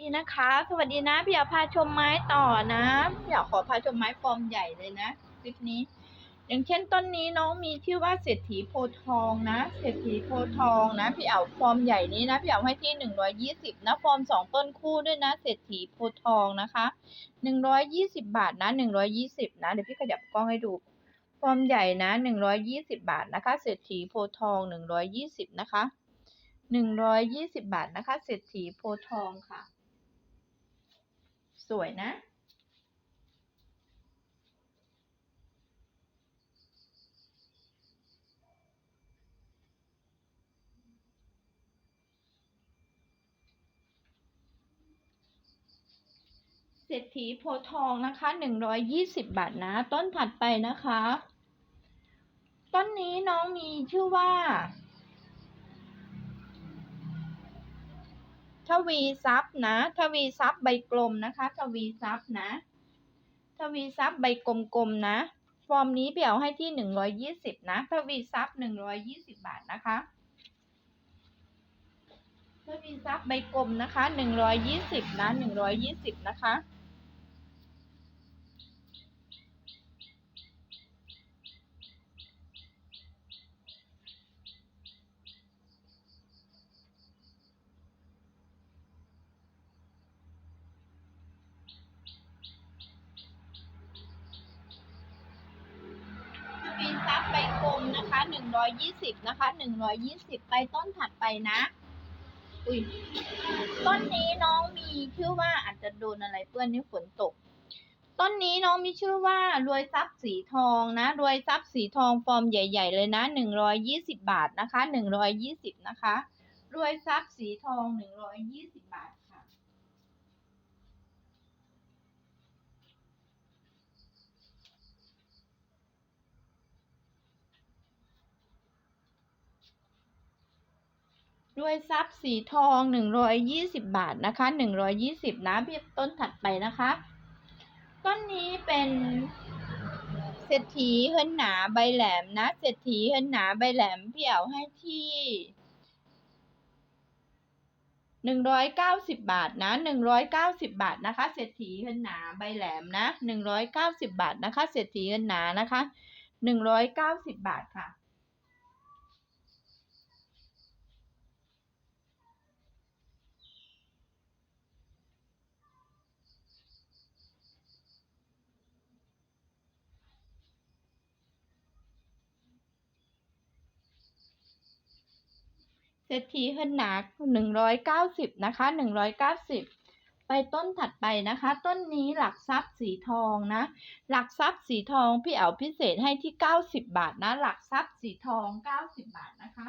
ดีนะคะ สวัสดีนะพี่อยากพาชมไม้ต่อนะพี่อยากขอพาชมไม้ฟอร์มใหญ่เลยนะคลิปนี้ อย่างเช่นต้นนี้น้องมีชื่อว่าเศรษฐีโพทองนะ เศรษฐีโพทองนะ พี่เอาฟอร์มใหญ่นี้นะพี่เอาให้ที่หนึ่งร้อยยี่สิบนะฟอร์มสองต้นคู่ด้วยนะ เศรษฐีโพทองนะคะหนึ่งร้อยยี่สิบบาทนะหนึ่งร้อยยี่สิบนะเดี๋ยวพี่ขยับกล้องให้ดูฟอร์มใหญ่นะหนึ่งร้อยยี่สิบบาทนะคะ เศรษฐีโพทองหนึ่งร้อยยี่สิบนะคะหนึ่งร้อยยี่สิบบาทนะคะ เศรษฐีโพทองค่ะ สวยนะ เศรษฐีโพทองนะคะหนึ่งร้อยยี่สิบบาทนะ ต้นถัดไปนะคะ ต้นนี้น้องมีชื่อว่า ทวีทรัพย์นะทวีทรัพย์ใบกลมนะคะทวีทรัพย์นะทวีทรัพย์ใบกลมๆนะ ฟอร์มนี้เปี่ยวให้ที่หนึ่งร้อยยี่สิบนะทวีทรัพย์หนึ่งร้อยยี่สิบบาทนะคะทวีทรัพย์ใบกลมนะคะหนึ่งร้อยยี่สิบนะหนึ่งร้อยยี่สิบนะคะ 120 นะคะ 120 ไปต้นถัดไปนะ อุ้ยต้นนี้น้องมีชื่อว่าอาจจะโดนอะไรเปื้อนนี่ฝนตก ต้นนี้น้องมีชื่อว่ารวยทรัพย์สีทองนะ รวยทรัพย์สีทองฟอร์มใหญ่ ๆ เลยนะ 120 บาทนะคะ 120 นะคะ รวยทรัพย์สีทอง 120 รวยทรัพย์สีทองหนึ่งร้อยยี่สิบบาทนะคะหนึ่งร้อยยี่สิบนะพี่ต้นถัดไปนะคะ ต้นนี้เป็นเศรษฐีเฮินหนาใบแหลมนะ เศรษฐีเฮินหนาใบแหลมพี่เอาให้ที่หนึ่งร้อยเก้าสิบบาทนะหนึ่งร้อยเก้าสิบบาทนะคะ เศรษฐีเฮินหนาใบแหลมนะหนึ่งร้อยเก้าสิบบาทนะคะ เศรษฐีเฮินหนานะคะหนึ่งร้อยเก้าสิบบาทค่ะ เศรษฐีเฮินหนาหนึ่งร้อยเก้าสิบนะคะหนึ่งร้อยเก้าสิบไปต้นถัดไปนะคะ ต้นนี้หลักทรัพย์สีทองนะ หลักทรัพย์สีทองพี่เอาพิเศษให้ที่เก้าสิบบาทนะ หลักทรัพย์สีทองเก้าสิบบาทนะคะ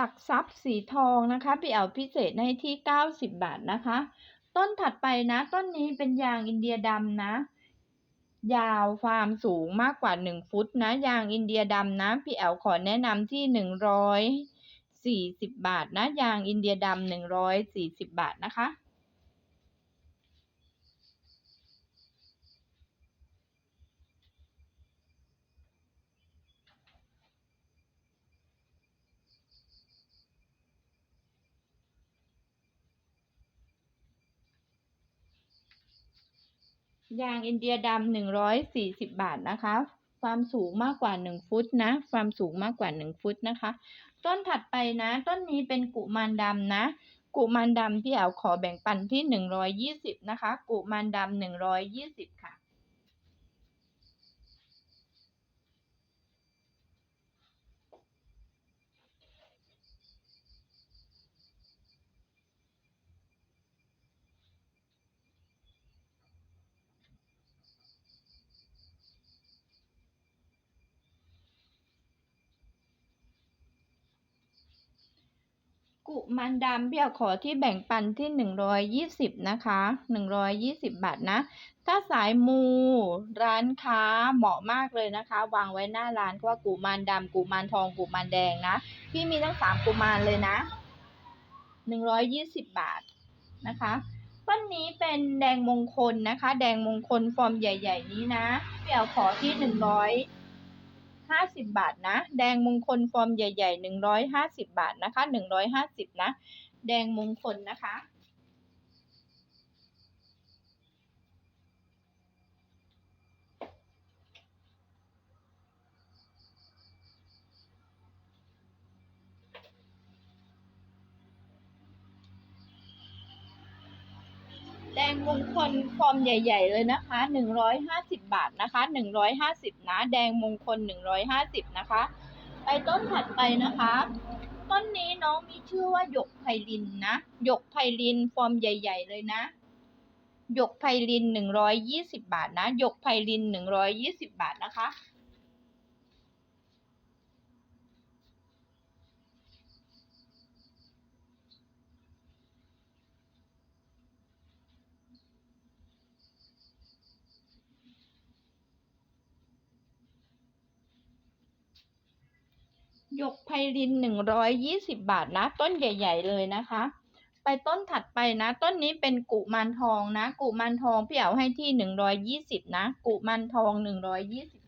หลักทรัพย์สีทองนะคะพี่แอลพิเศษให้ที่เก้าสิบบาทนะคะ ต้นถัดไปนะ ต้นนี้เป็นยางอินเดียดำนะ ยาวความสูงมากกว่าหนึ่งฟุตนะ ยางอินเดียดำนะพี่แอลขอแนะนำที่หนึ่งร้อยสี่สิบบาทนะ ยางอินเดียดำหนึ่งร้อยสี่สิบบาทนะคะ ยางอินเดียดำหนึ่งร้อยสี่สิบบาทนะคะ ความสูงมากกว่าหนึ่งฟุตนะ ความสูงมากกว่าหนึ่งฟุตนะคะ ต้นถัดไปนะ ต้นนี้เป็นกุมารดำนะ กุมารดำพี่แอวขอแบ่งปันที่หนึ่งร้อยยี่สิบนะคะ กุมารดำหนึ่งร้อยยี่สิบค่ะ กุมารดำพี่เอาขอที่แบ่งปันที่หนึ่งร้อยยี่สิบนะคะหนึ่งร้อยยี่สิบบาทนะ ถ้าสายมูร้านค้าเหมาะมากเลยนะคะ วางไว้หน้าร้านว่ากุมารดำกุมารทองกุมารแดงนะ พี่มีทั้งสามกุมารเลยนะหนึ่งร้อยยี่สิบบาทนะคะต้นนี้เป็นแดงมงคลนะคะ แดงมงคลฟอร์มใหญ่ ๆ นี้นะพี่เอาขอที่หนึ่งร้อย ห้าสิบบาทนะ แดงมงคลฟอร์มใหญ่ๆหนึ่งร้อยห้าสิบบาทนะคะหนึ่งร้อยห้าสิบนะ แดงมงคลนะคะ มงคลฟอร์มใหญ่ ๆ เลยนะคะหนึ่งร้อยห้าสิบบาทนะคะหนึ่งร้อยห้าสิบนะ แดงมงคลหนึ่งร้อยห้าสิบนะคะ ไปต้นถัดไปนะคะ ต้นนี้น้องมีชื่อว่าหยกไพลินนะหยกไพลินฟอร์มใหญ่ ๆ เลยนะหยกไพลินหนึ่งร้อยยี่สิบบาทนะหยกไพลินหนึ่งร้อยยี่สิบบาทนะคะ หยกไพลินหนึ่งร้อยยี่สิบบาทนะ ต้นใหญ่ ๆ เลยนะคะ ไปต้นถัดไปนะ ต้นนี้เป็นกุมารทองนะ กุมารทองพี่เอาให้ที่หนึ่งร้อยยี่สิบนะ กุมารทองหนึ่งร้อยยี่สิบ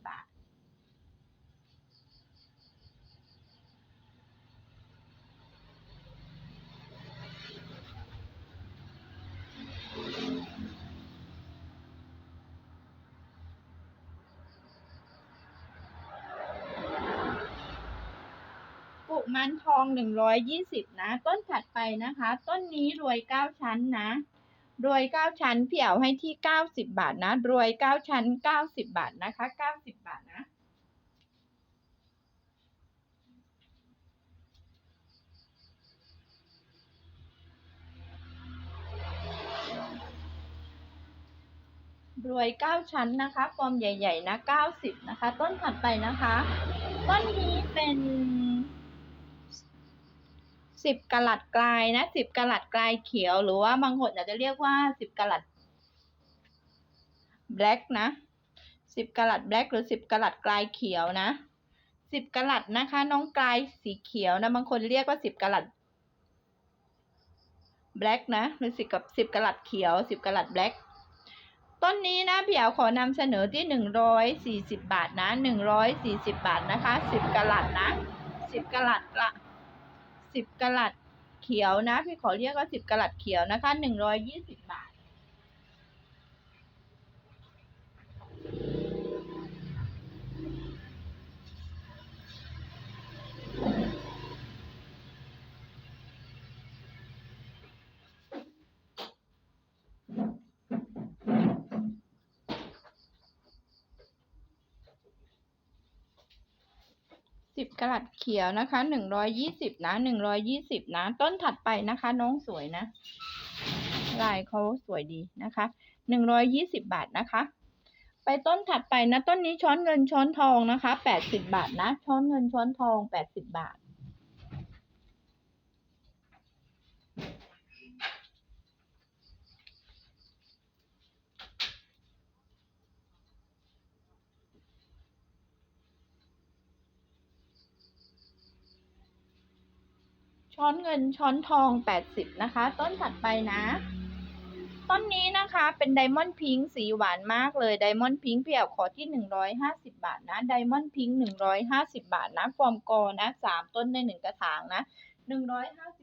มารทองหนึ่งร้อยยี่สิบนะ ต้นถัดไปนะคะ ต้นนี้รวยเก้าชั้นนะ รวยเก้าชั้นพี่เอาให้ที่เก้าสิบบาทนะ รวยเก้าชั้นเก้าสิบบาทนะคะเก้าสิบบาทนะรวยเก้าชั้นนะคะฟอร์มใหญ่ ๆ นะเก้าสิบนะคะ ต้นถัดไปนะคะ ต้นนี้เป็น สิบกะลัดกลายนะสิบกะลัดกลายเขียว หรือว่าบางคนอาจจะเรียกว่าสิบกะลัดแบล็กนะสิบกะลัดแบล็กหรือสิบกะลัดกลายเขียวนะสิบกะลัดนะคะ น้องกลายสีเขียวนะบางคนเรียกว่าสิบกะลัดแบล็กนะหรือสิบกับสิบกะลัดเขียวสิบกะลัดแบล็กต้นนี้นะพี่เอาขอนำเสนอที่หนึ่งร้อยสี่สิบบาทนะหนึ่งร้อยสี่สิบบาทนะคะสิบกะลัดนะสิบกะลัดละ สิบกะลัดเขียวนะ พี่ขอเรียกว่าสิบกะลัดเขียวนะคะหนึ่งร้อยยี่สิบบาท สิบกะลัดเขียวนะคะหนึ่งร้อยยี่สิบนะหนึ่งร้อยยี่สิบนะ ต้นถัดไปนะคะ น้องสวยนะ ลายเขาสวยดีนะคะหนึ่งร้อยยี่สิบบาทนะคะ ไปต้นถัดไปนะ ต้นนี้ช้อนเงินช้อนทองนะคะแปดสิบบาทนะ ช้อนเงินช้อนทองแปดสิบบาท ช้อนเงินช้อนทอง 80 นะคะ ต้นถัดไปนะ ต้นนี้นะคะเป็นไดมอนด์พิงค์สีหวานมากเลยไดมอนด์พิงค์เพียแขอที่ 150 บาทนะไดมอนด์พิงค์150 บาทนะฟอร์มกอนะ 3 ต้นใน 1 กระถางนะ 150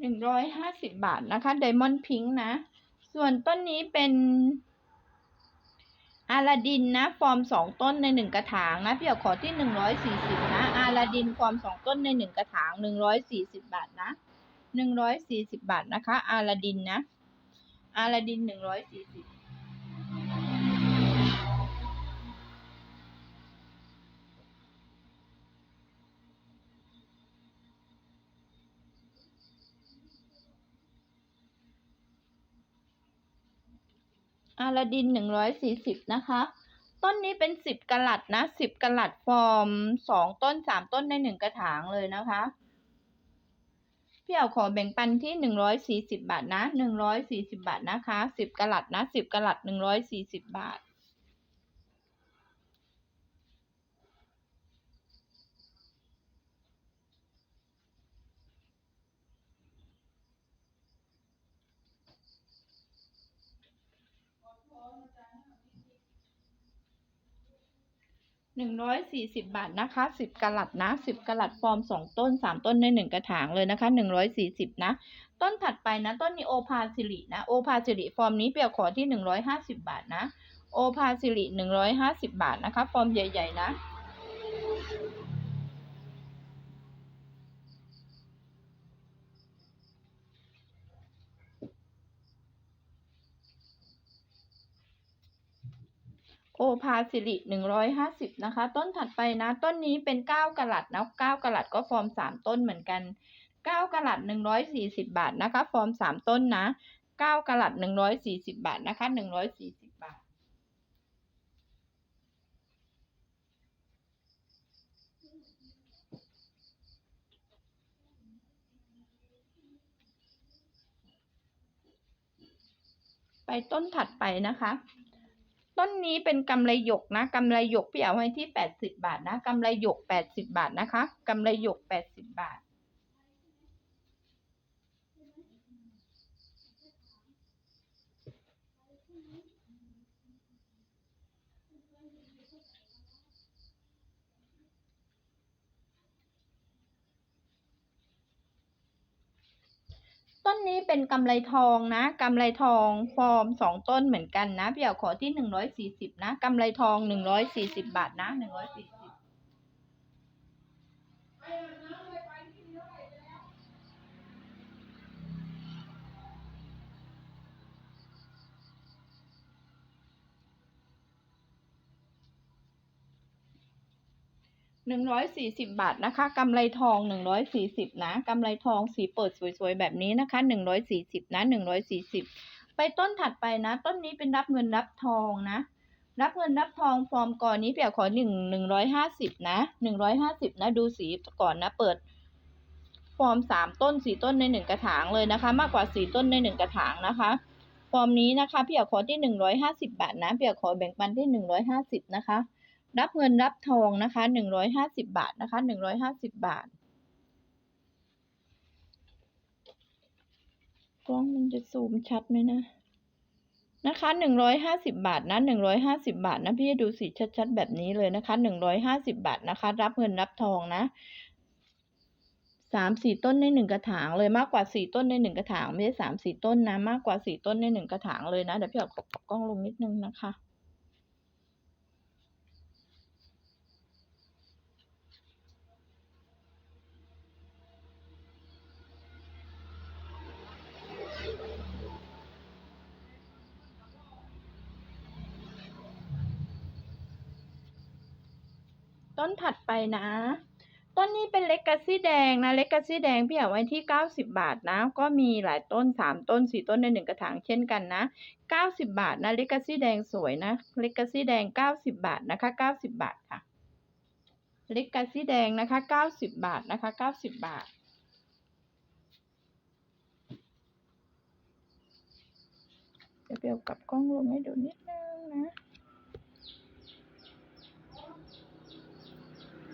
หนึ่งร้อยห้าสิบบาทนะคะไดมอนด์พิงค์นะ ส่วนต้นนี้เป็นอาลาดินนะ ฟอร์มสองต้นในหนึ่งกระถางนะ พี่เอาขอที่หนึ่งร้อยสี่สิบนะ อาลาดินฟอร์มสองต้นในหนึ่งกระถางหนึ่งร้อยสี่สิบบาทนะหนึ่งร้อยสี่สิบบาทนะคะ อาลาดินนะ อาลาดินหนึ่งร้อยสี่สิบ อาลาดินหนึ่งร้อยสี่สิบนะคะ ต้นนี้เป็นสิบกะลัดนะสิบกะลัดฟอร์มสองต้นสามต้นในหนึ่งกระถางเลยนะคะ พี่เอาขอแบ่งปันที่หนึ่งร้อยสี่สิบบาทนะหนึ่งร้อยสี่สิบาทนะคะสิบกะลัดนะสิบกะลัดหนึ่งร้อยสี่สิบบาท หนึ่งร้อยสี่สิบบาทนะคะสิบกะลัดนะสิบกะลัดฟอร์มสองต้นสามต้นในหนึ่งกระถางเลยนะคะหนึ่งร้อยสี่สิบนะ ต้นถัดไปนะ ต้นนี้โอพาสิรินะ โอพาสิริฟอร์มนี้เปียกขอที่หนึ่งร้อยห้าสิบบาทนะ โอพาสิริหนึ่งร้อยห้าสิบบาทนะคะ ฟอร์มใหญ่ ๆ นะ โอพาสิริหนึ่งร้อยห้าสิบนะคะ ต้นถัดไปนะต้นนี้เป็นเก้ากะลัดนะเก้ากะลัดก็ฟอร์มสามต้นเหมือนกันเก้ากะลัดหนึ่งร้อยสี่สิบบาทนะคะ ฟอร์มสามต้นนะเก้ากะลัดหนึ่งร้อยสี่สิบบาทนะคะหนึ่งร้อยสี่สิบบาทไปต้นถัดไปนะคะ ต้นนี้เป็นกำไรหยกนะกำไรหยกพี่เอาไว้ที่แปดสิบาทนะกำไรหยกแปดสิบาทนะคะกำไรหยกแปดสิบาท ต้นนี้เป็นกำไรทองนะกำไรทองฟอร์มสองต้นเหมือนกันนะพี่เอาขอที่หนึ่งร้อยสี่สิบนะกำไรทองหนึ่งร้อยสี่สิบบาทนะหนึ่งร้อยสี่สิบ หนึ่งร้อยสี่สิบบาทนะคะกำไรทองหนึ่งร้อยสี่สิบนะกำไรทองสีเปิดสวยๆแบบนี้นะคะหนึ่งร้อยสี่สิบนะหนึ่งร้อยสี่สิบไปต้นถัดไปนะ ต้นนี้เป็นรับเงินรับทองนะ รับเงินรับทองฟอร์มก่อนนี้เปียขอหนึ่งหนึ่งร้อยห้าสิบนะหนึ่งร้อยห้าสิบนะดูสีก่อนนะเปิด ฟอร์มสามต้นสี่ต้นในหนึ่งกระถางเลยนะคะ มากกว่าสี่ต้นในหนึ่งกระถางนะคะฟอร์มนี้นะคะพี่อยกขอที่หนึ่งร้อยห้าสิบาทนะพี่อยกขอแบ่งปันที่หนึ่งร้อยห้าสิบนะคะ รับเงินรับทองนะคะหนึ่งร้อยห้าสิบาทนะคะหนึ่งร้อยห้าสิบบาทกล้องมันจะซูมชัดไหมนะ นะคะหนึ่งร้อยห้าสิบาทนะหนึ่งร้อยห้าสิบาทนะพี่ให้ดูสีชัดๆแบบนี้เลยนะคะหนึ่งร้อยห้าสิบาทนะคะ รับเงินรับทองนะสามสี่ต้นในหนึ่งกระถางเลยมากกว่าสี่ต้นในหนึ่งกระถางไม่ใช่สามสี่ต้นนะ มากกว่าสี่ต้นในหนึ่งกระถางเลยนะเดี๋ยวพี่เอาขอบกล้องลงนิดนึงนะคะ ต้นถัดไปนะ ต้นนี้เป็นเล็กกาซี่แดงนะเล็กกาซี่แดงพี่เอาไว้ที่เก้าสิบบาทนะ ก็มีหลายต้นสามต้นสี่ต้นในหนึ่งกระถางเช่นกันนะเก้าสิบบาทนะเล็กกาซี่แดงสวยนะเล็กกาซี่แดงเก้าสิบบาทนะคะเก้าสิบบาทค่ะเล็กกาซี่แดงนะคะเก้าสิบบาทนะคะเก้าสิบบาทจะเปรียวกับกล้องลงให้ดูนิดนึงนะ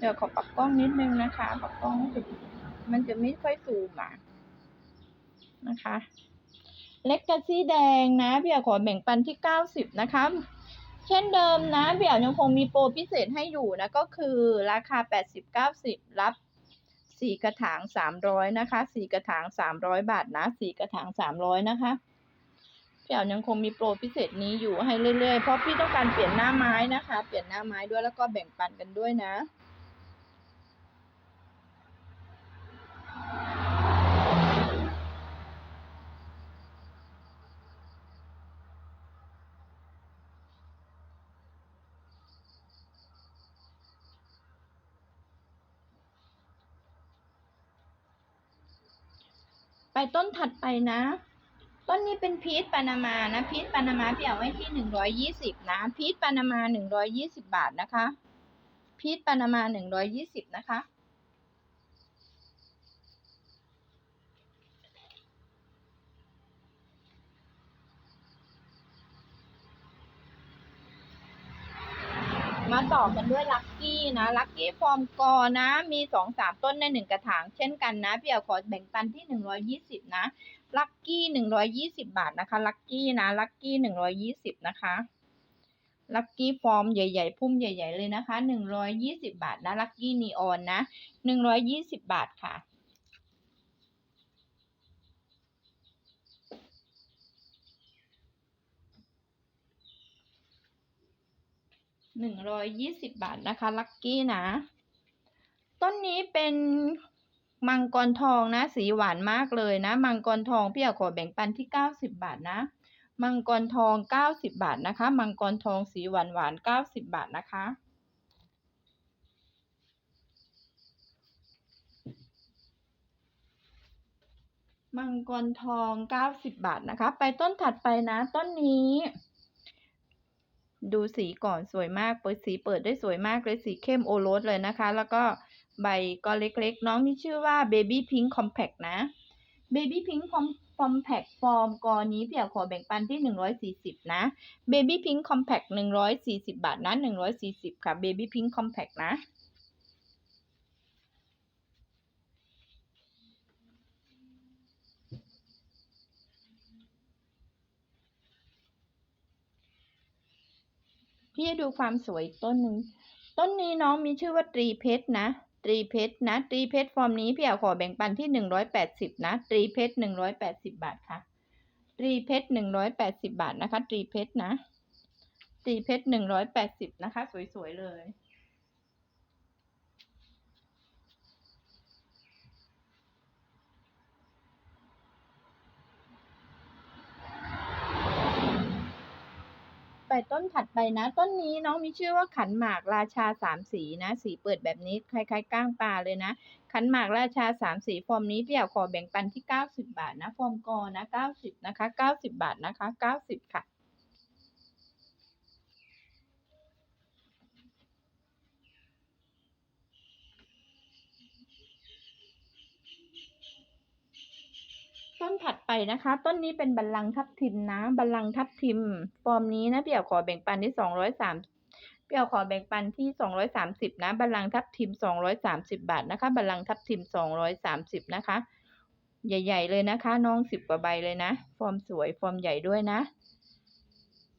เดี๋ยวขอปรับกล้องนิดนึงนะคะ ปรับกล้องให้ดูมันจะไม่ค่อยซูมอะนะคะ เล็กกาซี่แดงนะพี่ยากขอแบ่งปันที่เก้าสิบนะคะ เช่นเดิมนะพี่ยากยังคงมีโปรพิเศษให้อยู่นะ ก็คือราคาแปดสิบเก้าสิบรับสี่กระถางสามร้อยนะคะสี่กระถางสามร้อยบาทนะสี่กระถางสามร้อยนะคะพี่เอายังคงมีโปรพิเศษนี้อยู่ให้เรื่อยๆ เพราะพี่ต้องการเปลี่ยนหน้าไม้นะคะ เปลี่ยนหน้าไม้ด้วยแล้วก็แบ่งปันกันด้วยนะ ไปต้นถัดไปนะ ต้นนี้เป็นพีชปานามานะพีชปานามาพี่เอาไว้ที่หนึ่งร้อยยี่สิบนะพีชปานามาหนึ่งร้อยยี่สิบบาทนะคะพีชปานามาหนึ่งร้อยยี่สิบนะคะ มาต่อกันด้วยลักกี้นะลักกี้ฟอร์มกอนะ มีสองสามต้นในหนึ่งกระถาง เช่นกันนะพี่เอาขอแบ่งปันที่หนึ่งร้อยยี่สิบนะลักกี้หนึ่งร้อยี่สิบาทนะคะลักกี้นะลักกี้หนึ่งร้อยี่สิบนะคะลักกี้ฟอร์มใหญ่ๆ พุ่มใหญ่ ๆ เลยนะคะหนึ่งร้อยยี่สิบาทนะ ลักกี้นีออนนะหนึ่งร้อยี่สิบาทค่ะ หนึ่งร้อยยี่สิบบาทนะคะ ลักกี้นะ ต้นนี้เป็นมังกรทองนะ สีหวานมากเลยนะ มังกรทองพี่อยากขอแบ่งปันที่เก้าสิบบาทนะ มังกรทองเก้าสิบบาทนะคะ มังกรทองสีหวานหวานเก้าสิบบาทนะคะมังกรทองเก้าสิบบาทนะคะ ไปต้นถัดไปนะ ต้นนี้ ดูสีก่อนสวยมาก เปิดสีเปิดได้สวยมากเลยสีเข้มโอรสเลยนะคะ แล้วก็ใบก็เล็กๆ น้องนี่ชื่อว่า Baby Pink Compact นะ Baby Pink Compact ฟอร์มกอนี้พี่อยากขอแบ่งปันที่ 140 นะ Baby Pink Compact 140 บาทนะ 140 ค่ะ Baby Pink Compact นะ พี่ให้ดูความสวยต้นหนึ่งต้นนี้น้องมีชื่อว่าตรีเพชรนะตรีเพชรนะตรีเพชรฟอร์มนี้พี่เอาขอแบ่งปันที่หนึ่งร้อยแปดสิบนะตรีเพชรหนึ่งร้อยแปดสิบบาทค่ะตรีเพชรหนึ่งร้อยแปดสิบบาทนะคะตรีเพชรนะตรีเพชรหนึ่งร้อยแปดสิบนะคะ สวยๆเลย ไปต้นถัดไปนะ ต้นนี้น้องมีชื่อว่าขันหมากราชาสามสีนะ สีเปิดแบบนี้คล้ายๆก้างปลาเลยนะ ขันหมากราชาสามสีฟอร์มนี้พี่อยากขอแบ่งปันที่เก้าสิบบาทนะ ฟอร์มกอนะเก้าสิบนะคะเก้าสิบบาทนะคะเก้าสิบค่ะ ต้นถัดไปนะคะ ต้นนี้เป็นบัลลังก์ทับทิมนะ บัลลังก์ทับทิม ฟอร์มนี้นะพี่เอาขอแบ่งปันที่สองร้อยสามพี่เอาขอแบ่งปันที่สองร้อยสามสิบนะ บัลลังก์ทับทิมสองร้อยสามสิบบาทนะคะ บัลลังก์ทับทิมสองร้อยสามสิบนะคะ ใหญ่ ๆ เลยนะคะ น้องสิบกว่าใบเลยนะ ฟอร์มสวย ฟอร์มใหญ่ด้วยนะ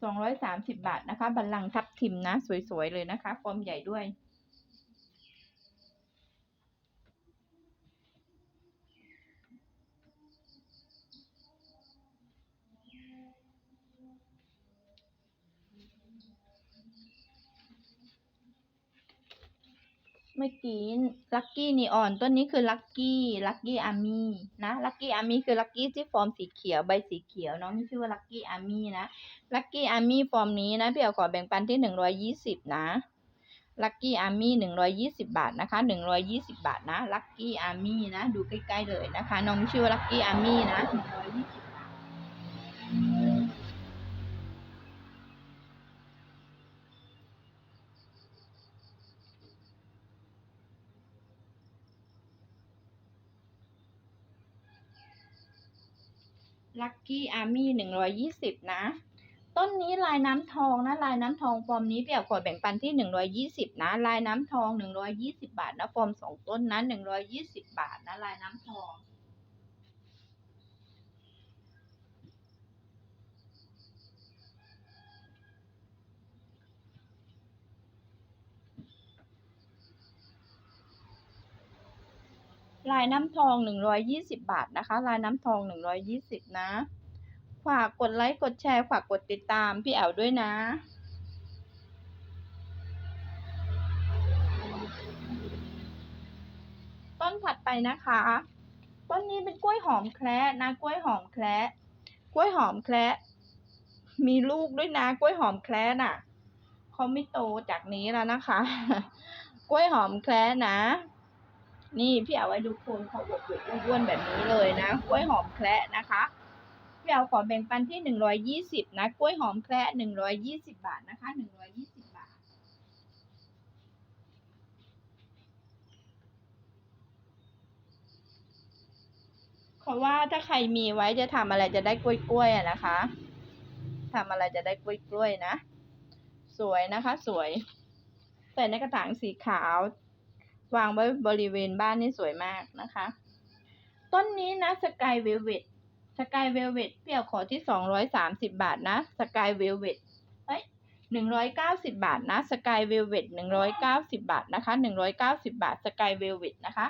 สองร้อยสามสิบบาทนะคะ บัลลังก์ทับทิมนะ สวยๆเลยนะคะ ฟอร์มใหญ่ด้วย เมื่อกี้ลักกี้นีออนต้นนี้คือลักกี้ลักกี้อาร์มี่นะลักกี้อาร์มี่คือลักกี้ที่ฟอร์มสีเขียวใบสีเขียวน้องมีชื่อว่าลักกี้อาร์มี่นะลักกี้อาร์มี่ฟอร์มนี้นะพี่เอาขอแบ่งปันที่หนึ่งร้อยยี่สิบนะลักกี้อาร์มี่หนึ่งร้อยยี่สิบาทนะคะหนึ่งร้อยยี่สิบาทนะลักกี้อาร์มี่นะ ดูใกล้ๆเลยนะคะ น้องมีชื่อว่าลักกี้อาร์มี่นะหนึ่งร้อยยี่สิบ ลัคกี้อาร์มี่หนึ่งร้อยยี่สิบนะ ต้นนี้ลายน้ำทองนะ ลายน้ำทองฟอร์มนี้พี่อยากขอแบ่งปันที่หนึ่งร้อยยี่สิบนะ ลายน้ำทองหนึ่งร้อยยี่สิบาทนะ ฟอร์มสองต้นนะหนึ่งร้อยยี่สิบาทนะ ลายน้ำทอง ลายน้ำทองหนึ่งร้อยยี่สิบาทนะคะ ลายน้ำทองหนึ่งร้อยยี่สิบนะฝากกดไลค์กดแชร์ฝากกดติดตามพี่แอวด้วยนะต้นถัดไปนะคะ ต้นนี้เป็นกล้วยหอมแคระนะ กล้วยหอมแคระกล้วยหอมแคระมีลูกด้วยนะ กล้วยหอมแคระน่ะเขาไม่โตจากนี้แล้วนะคะ กล้วยหอมแคระนะ นี่พี่เอาไว้ดูโคนเขาอวบอ้วนแบบนี้เลยนะกล้วยหอมแคระนะคะพี่เอาขอแบ่งปันที่หนึ่งร้อยยี่สิบนะกล้วยหอมแคระหนึ่งร้อยยี่สิบบาทนะคะหนึ่งร้อยยี่สิบบาท เพราะว่าถ้าใครมีไว้จะทำอะไรจะได้กล้วยๆอะนะคะทำอะไรจะได้กล้วยๆนะ สวยนะคะ สวย ใส่ในกระถางสีขาว วางไว้บริเวณบ้านนี่สวยมากนะคะ ต้นนี้นะสกายเวลเวตสกายเวลเวตเปี่ยวขอที่สองร้อยสามสิบาทนะสกายเวลเวตเอ้ยหนึ่งร้อยเก้าสิบาทนะสกายเวลเวตหนึ่งร้อยเก้าสิบาทนะคะหนึ่งร้อยเก้าสิบาทสกายเวลเวตนะคะ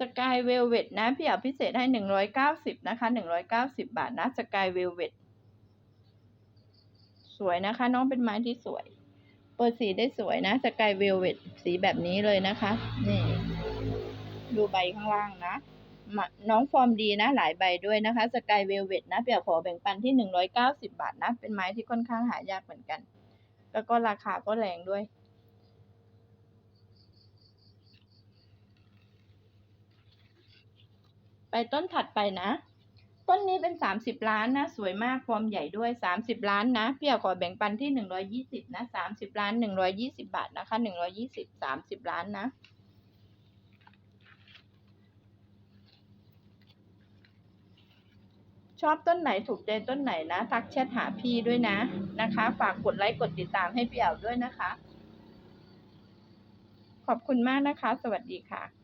สกายเวลเวตนะ พี่เอาพิเศษให้หนึ่งร้อยเก้าสิบนะคะหนึ่งร้อยเก้าสิบาทนะสกายเวลเวตสวยนะคะ น้องเป็นไม้ที่สวย เปิดสีได้สวยนะสกายเวลเวตสีแบบนี้เลยนะคะ นี่ ดูใบข้างล่างนะน้องฟอร์มดีนะ หลายใบด้วยนะคะสกายเวลเวตนะพี่เอาขอแบ่งปันที่หนึ่งร้อยเก้าสิบาทนะ เป็นไม้ที่ค่อนข้างหายากเหมือนกัน แล้วก็ราคาก็แรงด้วย ไปต้นถัดไปนะ ต้นนี้เป็นสามสิบล้านนะ สวยมากฟอร์มใหญ่ด้วยสามสิบล้านนะพี่อยากขอแบ่งปันที่หนึ่งร้อยี่สิบนะสามสิบล้านหนึ่งร้อยี่สิบาทนะคะหนึ่งร้อยี่สิบสามสิบล้านนะชอบต้นไหนถูกใจต้นไหนนะ ทักแชทหาพี่ด้วยนะนะคะ ฝากกดไลค์กดติดตามให้พี่เอ๋วด้วยนะคะ ขอบคุณมากนะคะ สวัสดีค่ะ